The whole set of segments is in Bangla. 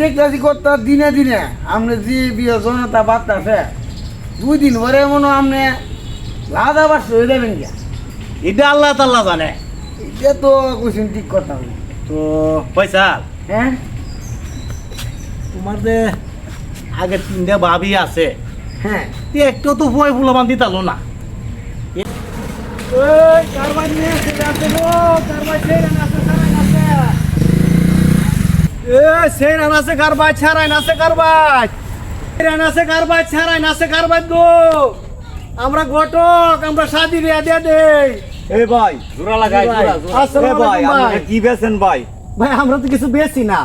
দেখতেছি করতে দিনে দিনে আপনি যে বিয়ে জনতা বার্তাছে দুই দিন পরে মনে আপনি লাদা বাস হয়ে যাবেন গিয়া। এটা আল্লাহ তাল্লাহ জানে। এটা তো কোশ্চেন ঠিক না। তো পয়সা? হ্যাঁ? তোমার যে আগে তিনটা ভাবি আছে। হ্যাঁ। একটু তো ভয় ফুলামান দিতালো না। ওই কারবার নিয়ে এসে যাচ্ছে গো, কারবার ছেড়ে নাচতে ছাড়াই নাচতে। এ সেই রানাসে ছাড়াই নাসে রানাসে ছাড়াই নাসে গো? আমরা ঘটক আমরা শাদি রিয়া দিয়ে দেই এ ভাই জোড়া লাগাই জোড়া ভাই আপনারা কি বেছেন ভাই? ভাই আমরা তো কিছু বেশি না।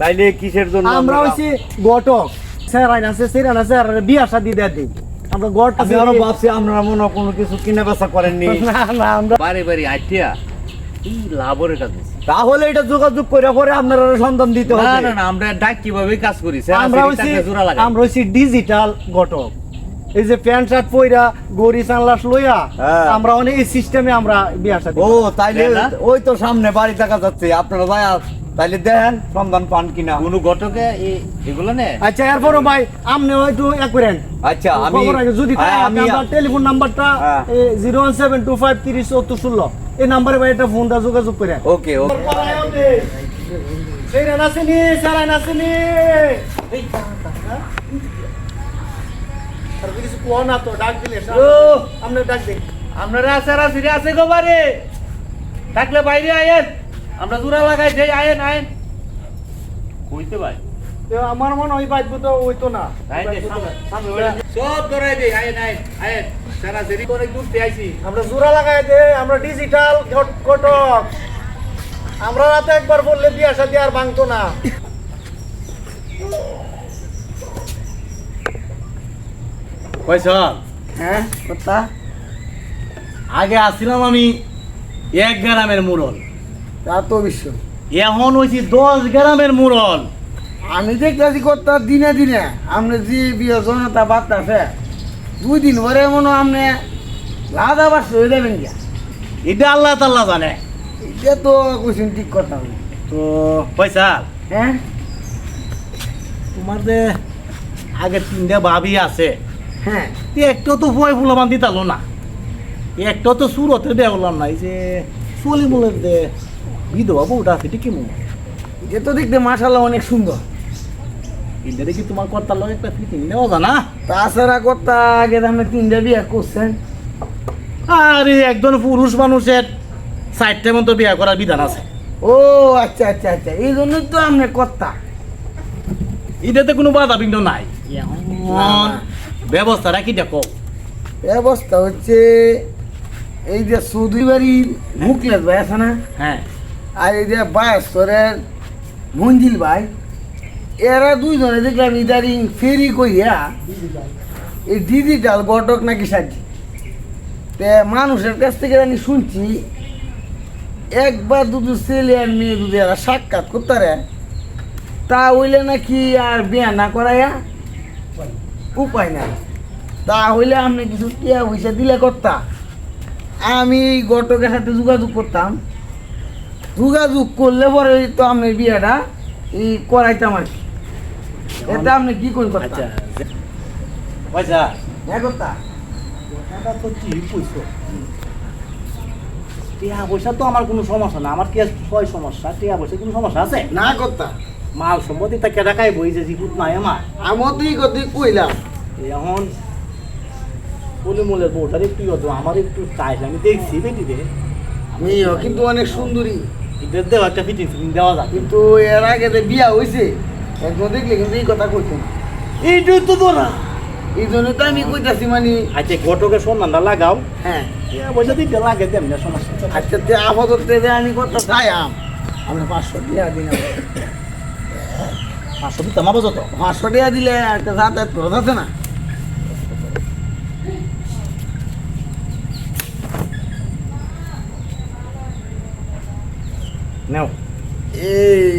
তাইলে কিসের জন্য আমরা হইছি ঘটক। সেরাই নাসে সেরা নাসে আর বিয়া শাদি দিয়ে দিই আমরা গট আমি আরও ভাবছি আপনারা মনে কোনো কিছু কিনে বেচা করেননি। না না আমরা বারে বারে আইটিয়া। এই লাভের এটা দিছে তাহলে এটা যোগাযোগ করে পরে আপনারা সন্ধান দিতে হবে। না না আমরা ডাক কীভাবে কাজ করি? আমরা হইছি আমরা হইছি ডিজিটাল ঘটক। এই যে প্যান্ট শার্ট পইরা গড়ি সানলাস লইয়া হ্যাঁ। আমরা অনেক এই সিস্টেমে আমরা বিয়া শাদি ও তাইলে ওই তো সামনে বাড়ি দেখা যাচ্ছে আপনারা ভাই তাইলে দেখেন সন্ধান পান কিনা। কোন ঘটকে এগুলো নে? আচ্ছা এরপরও ভাই আপনি হয়তো এক করেন আচ্ছা আমি যদি হ্যাঁ, আমি আমার টেলিফোন নাম্বারটা। Zero one seven two five তিরিশ চৌত্তর ষোলো এই নাম্বারে ভাই একটা ফোনটা যোগাযোগ করে ওকে ওকে সেই রান আসেনি সারাই আসেনি কিছু কোয়া না তো ডাক দিলে। আপনি ডাক দিন আপনারা আছে রাশি আছে গো বারে থাকলে বাইরে আয়েন। আমরা জোড়া লাগাই যাই আয়েন আয়েন। কইতে ভাই। আমার মনে হয় বাইক তো ওই তো। না ওই- সব আয়েন সরাসরি অনেক দূর থেকে আইছি। আমরা জোড়া লাগাই দে আমরা ডিজিটাল কটক আমরা রাতে একবার বললে বিয়া সাথে আর ভাঙতো না। হ্যাঁ কথা আগে আসছিলাম আমি এক গ্রামের মুরল তা তো বিশ্ব এখন হয়েছি দশ গ্রামের মুরল আমি দেখতেছি করতে দিনে দিনে আপনি যে বিয়ে জনতা বার্তাছে দুই দিন পরে মনে আপনি লাদা বাস হয়ে যাবেন গিয়া। এটা আল্লাহ তাল্লাহ জানে। এটা তো কোশ্চেন ঠিক করতাম না। তো পয়সা? হ্যাঁ? তোমার যে আগে তিনটা ভাবি আছে হ্যাঁ। তে একটু তো ভয় ফুলামান দিতালো না। একটা তো সুরতে দেখলাম না এই যে চলি মূলের দে বিধবা বউটা আছে ঠিক কি মনে এটা তো দেখতে মাসাল্লাহ অনেক সুন্দর। এটা দেখি তোমার কর্তার লগে একটা ফিটিং নেওয়া জানা তাছাড়া করতে আগে আপনি তিনটা বিয়ে করছেন। আরে একজন পুরুষ মানুষের চারটে মতো বিয়ে করার বিধান আছে। ও আচ্ছা আচ্ছা আচ্ছা এই জন্যই তো আপনি কর্তা। এটাতে কোনো বাধা বিঘ্ন নাই ব্যবস্থাটা কি দেখো ব্যবস্থা হচ্ছে এই যে চৌধুরী বাড়ির মুখলেস ভাই আছে না? হ্যাঁ। আর এই যে বায়াস্তরের মঞ্জিল ভাই এরা দুইজনে দেখলাম ইদারিং ফেরি কইয়া এই ডিজিটাল ঘটক নাকি সাজি। তে মানুষের কাছ থেকে আমি শুনছি, একবার দুটো ছেলে আর মেয়ে দুটো এরা সাক্ষাৎ করতারে তা হইলে নাকি আর বিয়া না করাইয়া উপায় না তা হইলে আপনি কিছু টিয়া পয়সা দিলে করতা। আমি ঘটকের সাথে যোগাযোগ করতাম। যোগাযোগ করলে পরে তো আমি বিয়েটা এই করাইতাম আর কি। এটা আপনি কি আচ্ছা আচ্ছা পয়সা। হ্যাঁ তো কইছো টিয়া পয়সা তো আমার কোনো সমস্যা না আমার কি ছয় সমস্যা? টিয়া পয়সা কোনো সমস্যা আছে? না করতা। মাল সম্পত্তি তা কেটা খাই বই যে জিপুত নাই আমার? আমার তুই কত কইলাম। এখন বলে মোলের বউটার একটু দাও, আমার একটু চাইছে আমি দেখছি বেটি রে। মেয়েও কিন্তু অনেক সুন্দরী। দেওয়া একটা ফিটিং ফিটিং দেওয়া যাবে। কিন্তু এর আগে যে বিয়া হয়েছে একদম দেখলে কিন্তু এই কথা কইছে। না এইটাই তো তোরা এই জন্য তো আমি কইতাছি মানে আচ্ছা ঘটকে সন্ধানটা লাগাও। হ্যাঁ। পয়সা দিতে লাগে তেমনি সমস্যা। আচ্ছা তে আপাতত তে আমি করতে চাই আম। আমরা পাঁচশো টাকা দিন পাঁচশো দিতে আমার যত। পাঁচশো টাকা দিলে একটা যাতায়াত খরচ আছে না? নেও। এই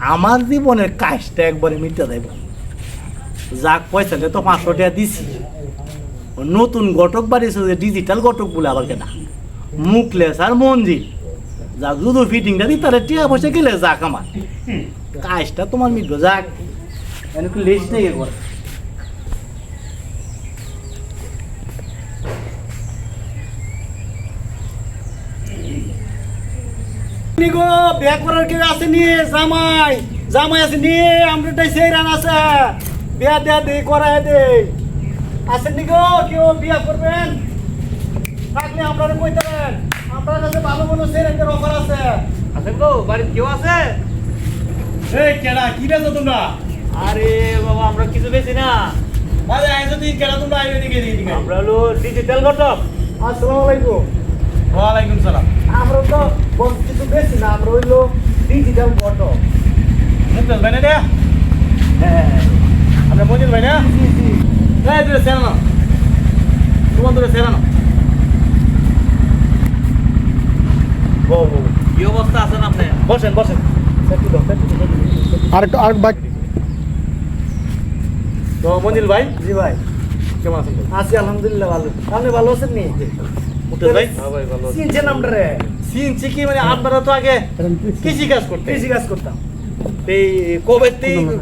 আমার জীবনের কাজটা একবারে মিটে দেব যাক পয়সা দিয়ে তো পাঁচশো টাকা দিছি। নতুন ঘটক বাড়িছে যে ডিজিটাল ঘটক বলে আবার কেনা। মুখলেস আর মঞ্জিল। যাক দুধু ফিটিংটা দিই তাহলে টিয়া পয়সা গেলে যাক আমার। কাজটা তোমার মিটবে যাক। একটু লেস নেই একবার নিগো বিয়া করার কেউ আসেনি জামাই। জামাই আসেনি আমরা তাই সেই রান আছে। বিয়া দেয়া দে করায় দে। আসেন গো কেউ বিয়া করবেন? থাকলে আমরা কইতে পারেন আপনার কাছে ভালো ভালো সেই রানের অফার আছে। আছেন গো বাড়িতে কেউ আছে? এই কেডা কি বেছো তোমরা? আরে বাবা আমরা কিছু বেশি না। আরে আইছো তুই কেডা তোমরা আইবে দিকে দিকে আমরা হলো ডিজিটাল ঘটক আসসালামু আলাইকুম। ওয়ালাইকুম সালাম। আমরা তো কিছু বেশি না আমরা হইল ডিজিটাল ফটো মুখলেস ভাই না হ্যাঁ। আপনার মঞ্জিল ভাই না? জি জি এই দূরে সেরানো তোমার দূরে সেরানো বউ বউ। কি অবস্থা আছেন আপনি? বসেন বসেন। সেটু দাও সেটু দাও, সেটু দাও, সেটু দাও। আর আর বাক তো মঞ্জিল ভাই? জি ভাই। কেমন আছেন? আছি আলহামদুলিল্লাহ ভালো। আপনি ভালো আছেন নি? মুখলেস ভাই হ্যাঁ ভাই ভালো কি মানে আপনারা তো আগে কৃষি কাজ করতে। কৃষি কাজ করতাম। এই কবে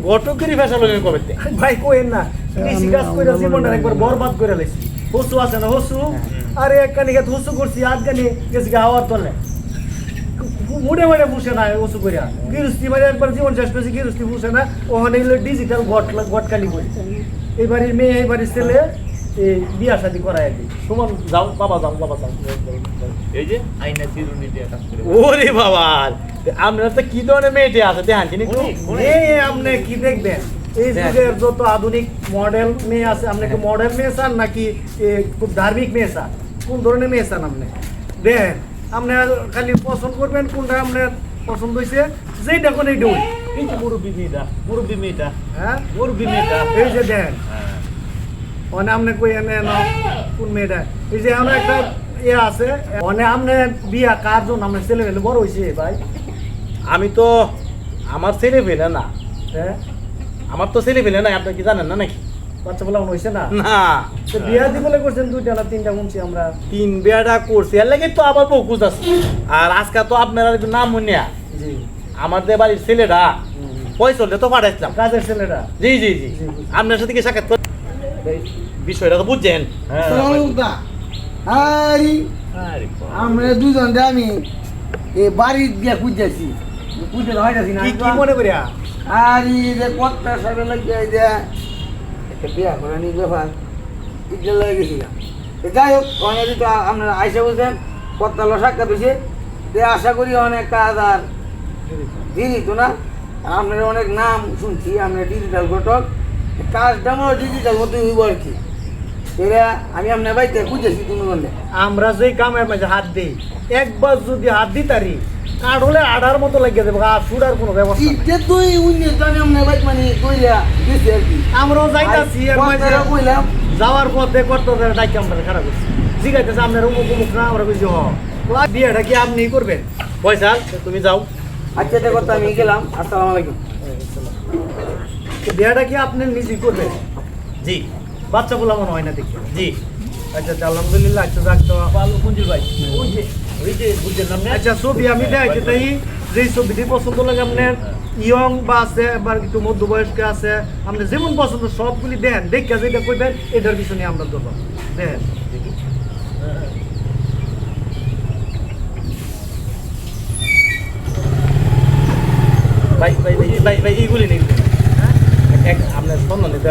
ঘটকেরই ফেসা লোকের কবে ভাই কোয়েন না কৃষি কাজ করে জীবনটা একবার বরবাদ করে লাইছি। হসু আছে না হসু? আরে এক কানি হসু করছি আধ কানি গেছি হাওয়ার তলে। মুড়ে মুড়ে বুসে না হসু করিয়া গিরস্তি মানে একবার জীবন শেষ করেছি গিরস্তি বুসে না। ওখানে ডিজিটাল করি এই বাড়ির মেয়ে এই বাড়ির ছেলে বিয়া শাদি করায় দিই। সুমন যাও বাবা যাও বাবা যাও। এই যে আইনা চিরুনি দিয়ে কাজ করে। ওরে বাবা আপনার তো কি ধরনের মেয়েটি আছে দেখান চিনি একটু? উনি- এই আপনি কি দেখবেন? এই যুগের যত আধুনিক মডেল মেয়ে আছে আপনি মডেল মেয়ে চান নাকি খুব ধার্মিক মেয়ে চান? কোন ধরনের মেয়ে চান আপনি? দেখেন আপনি খালি পছন্দ করবেন কোনটা আপনার পছন্দ হয়েছে যেইটা কোন এইটা ওই। এই মুরব্বী মেয়েটা মুরব্বী মেয়েটা। হ্যাঁ? মুরব্বী মেয়েটা। এই যে দেখেন হ্যাঁ। মানে আপনি কই এনে কোন মেয়েটা? এই যে আমার একটা ইয়ে আছে মানে আপনি বিয়া কার জন্য? আপনার ছেলে মেলে বড় হয়েছে ভাই। আমি তো আমার ছেলে ফেলে না। হ্যাঁ আমার তো ছেলে ফেলে না আপনি কি জানেন না নাকি? বাচ্চা বলা হয়েছে না? না। বিয়া দিবলে করছেন দুইটা না তিনটা শুনছি আমরা। তিন বিয়াটা করছি এর লাগে তো আবার বকুজ আছে। আর আজকে তো আপনার নাম মনে জি। আমাদের বাড়ির ছেলেটা পয়সা তো পাঠাইছিলাম। কাজের ছেলেরা জি। জি জি। আপনার সাথে কি সাক্ষাৎ বিষয়টা তো বুঝছেন? হ্যাঁ। আমরা দুজন আমি এ বাড়ি গিয়া খুঁজেছি খুঁজে হয়তাছি না কি কি মনে করিয়া? আর যে কতটা সাবে লাগে যে একটা বিয়া করে নি ব্যাপার এটা লাগে গেছিলাম। যাই হোক অনেক তো আপনারা আইসা বলছেন কতটা সাক্ষাৎ হয়েছে যে আশা করি অনেক কাজ আর দিনই তো না। আপনার অনেক নাম শুনছি আপনার ডিজিটাল ঘটক। কাজটা আমার ডিজিটাল মতো হইব আর কি। এরা আমি আপনার বাড়িতে খুঁজেছি তুমি বললে। আমরা যেই কামের মাঝে হাত দিই একবার যদি হাত দিই তারি কাঠ হলে আড়ার মতো লাগিয়ে দেবো আর সুডার কোনো ব্যবস্থা। ইটে তুই উনিশ জানি আপনার বাড়ি মানে কইলা দিছে আর কি। আমরাও যাইতাছি এর মাঝে। কইলাম? যাওয়ার পথে করতে ডাকি আমরা খারাপ করছি। জিগাইতেছে আপনার অমুক অমুক না আমরা বুঝি হ বিয়েটা কি আপনি করবেন? পয়সা তুমি যাও। আচ্ছা কথা আমি গেলাম। আসসালামু আলাইকুম। বিয়েটা কি আপনি নিজেই করবেন? জি। বাচ্চা বলা মনে হয় না দেখি জি। আচ্ছা আচ্ছা, আলহামদুলিল্লাহ আচ্ছা যাক তো। ভালো মঞ্জুর ভাই ওই যে বুঝলেন না আচ্ছা ছবি আমি দেখাইতে তাই যে ছবিটি পছন্দ লাগে আপনার ইয়ং বা আছে বা একটু মধ্যবয়স্ক আছে আপনি যেমন পছন্দ সবগুলি দেন দেখে যেটা কইবেন এটার পিছনে আমরা ধরবো। দেখেন ভাই ভাই ভাই ভাই ভাই এইগুলি নেই। এক আপনার সন্ধান নিতে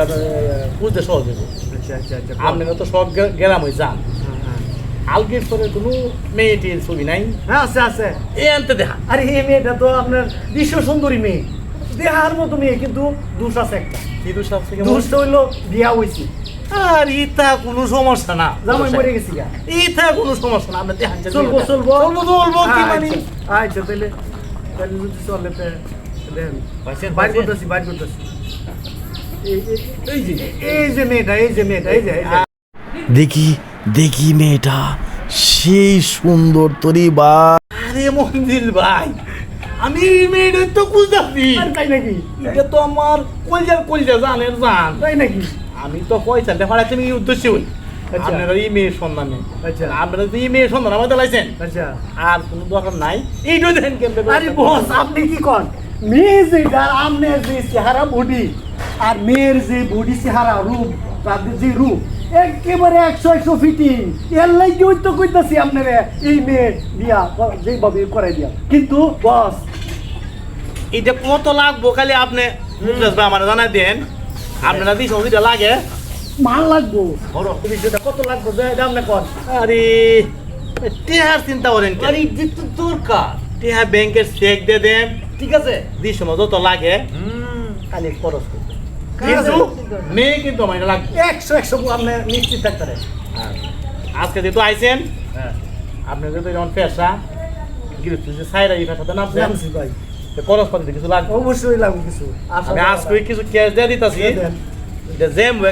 বুঝতে সহজ আচ্ছা আচ্ছা আচ্ছা আপনারা তো সব গেলাম ওই যান হ্যাঁ, হ্যাঁ। পরে কোনো মেয়েটির ছবি নাই। হ্যাঁ আছে আছে। এই আনতে দেখা আরে এই মেয়েটা তো আপনার বিশ্ব সুন্দরী মেয়ে। দেহার মতো মেয়ে কিন্তু দোষ আছে একটা। কি দোষ আছে দোষ হইল বিয়া হইছে। আর ইতা কোনো সমস্যা না। জামাই মরে গেছি ইতা কোনো সমস্যা না আমরা দেখান চলবো চলবো। চলবো চলবো কি মানে? আচ্ছা, আচ্ছা তাহলে তাহলে যদি চলে দেখেন বাইর করতেছি বাইর করতেছি। এই এই- এই যে এই যে মেয়েটা এই যে মেয়েটা এই যে দেখি দেখি মেয়েটা সেই সুন্দর তোরি বা আরে মঞ্জিল ভাই আমি মেয়েটা তো খুঁজতেছি। আর তাই নাকি? এটা তো আমার কলজার কলজা জানের জান। তাই নাকি? আমি তো পয়সা দেখাড়াতে আমি উদ্দেশ্যে হই। আচ্ছা। আপনারা এই মেয়ের সন্ধানে আচ্ছা। আপনারা তো এই মেয়ের সন্ধান আমাদের লাইছেন। আচ্ছা। আর কোনো দরকার নাই। এইটাই দেখেন কেমন আরে বস আপনি কি কন? মেয়ে যে যার যে চেহারা বডি আর মেয়ের যে বডি চেহারা রূপ তাদের যে রূপ একেবারে একশো একশো ফিটিং এর লাগে তো কইতাছি আপনারে এই মেয়ে দিয়া যেভাবে করাই দিয়া। কিন্তু বস এটা কত লাগবো খালি আপনি আমার জানাই দেন। আপনারা দিস ওইটা লাগে। মাল লাগবো। বড় তুমি সেটা কত লাগবো এটা আপনি কন। আরে টেহার চিন্তা করেন? আরে দরকার। টেহা ব্যাংকের চেক দিয়ে দেন। ঠিক আছে? দিস সময় যত লাগে। খালি খরচ করতে। কিন্তু মেয়ে কিন্তু আমার লাগবে। একশো একশো আপনি নিশ্চিত থাকতে পারেন। আজকে যেহেতু আইছেন হ্যাঁ। আপনি যেহেতু যেমন পেশা যে সাইরা এই পেশাতে নামছেন জানছি ভাই। খরচ পাতি কিছু লাগবে? অবশ্যই লাগবে কিছু। আমি আজকে কিছু ক্যাশ দিয়ে দিতেছি। এটা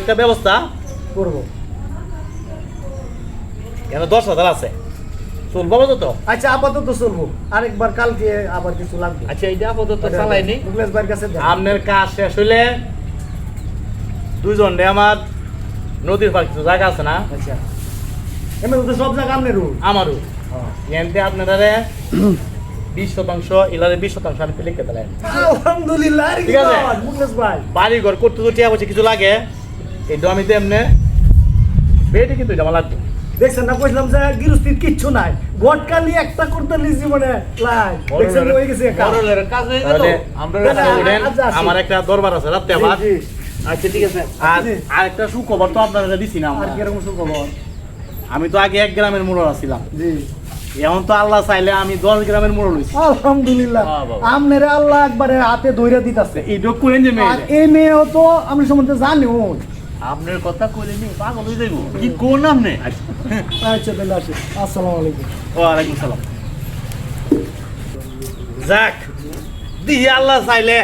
একটা ব্যবস্থা। করব। কেন দশ হাজার আছে? চলবো তো তো আচ্ছা আপাতত চলবো। আরেকবার কালকে আবার কিছু লাগবে। আচ্ছা এইটা আপাতত চালাইনি। মুকলেশ ভাইয়ের কাছে আপনার কাজ শেষ হইলে দুইজন আমার নদীর পার কিছু জায়গা আছে না? আচ্ছা। এমনি তো সব জায়গা আমারও। এনতে আপনারা বিশ শতাংশ ইলারে বিশ শতাংশ আমি লিখে দিলেন আলহামদুলিল্লাহ ঠিক আছে। মুকলেশ ভাই। বাড়ি ঘর করতে তো টিয়া বসে কিছু লাগে এই আমি তো এমনি বেটি কিন্তু আমার লাগবে। দেখছেন না? কইলাম যে গৃহস্থির কিচ্ছু নাই। গটকালি একটা করতে লি জীবনে লাই। দেখছেন হয়ে গেছে কাজ। কাজ হয়ে গেল আমরা আচ্ছা, আসি। আমার একটা দরবার আছে আবার। আচ্ছা ঠিক আছে। আর আরেকটা সুখবর তো আপনারা দিছি না আর কীরকম সুখবর? আমি তো আগে এক গ্রামের মোড়ল ছিলাম জি। এখন তো আল্লাহ চাইলে আমি দশ গ্রামের মোড়ল হইছি আলহামদুলিল্লাহ। আমনেরে আল্লাহ একবারে হাতে ধইরা দিতাছে। এইটা কোয়েন যে আর মেয়ে এই মেয়েও তো আমি সম্বন্ধে জানি। ও আপনার কথা কইলে নি পাগল হয়ে যাইব। কি কোন আপনি আচ্ছা তাহলে আসি। আসসালামু আলাইকুম। ওয়ালাইকুম সালাম। যাক দিহি আল্লাহ চাইলে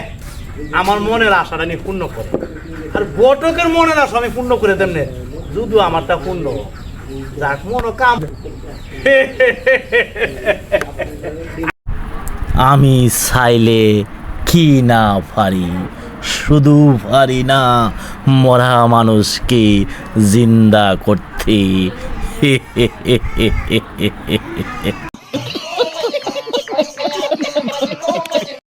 আমার মনের আশাটা নিয়ে পূর্ণ করে। আর বটকের মনের আশা আমি পূর্ণ করে দেমনে যদিও আমারটা পূর্ণ। যাক মন কাম। আমি চাইলে কি না পারি? শুধু পারি না মরা মানুষকে জিন্দা করতে।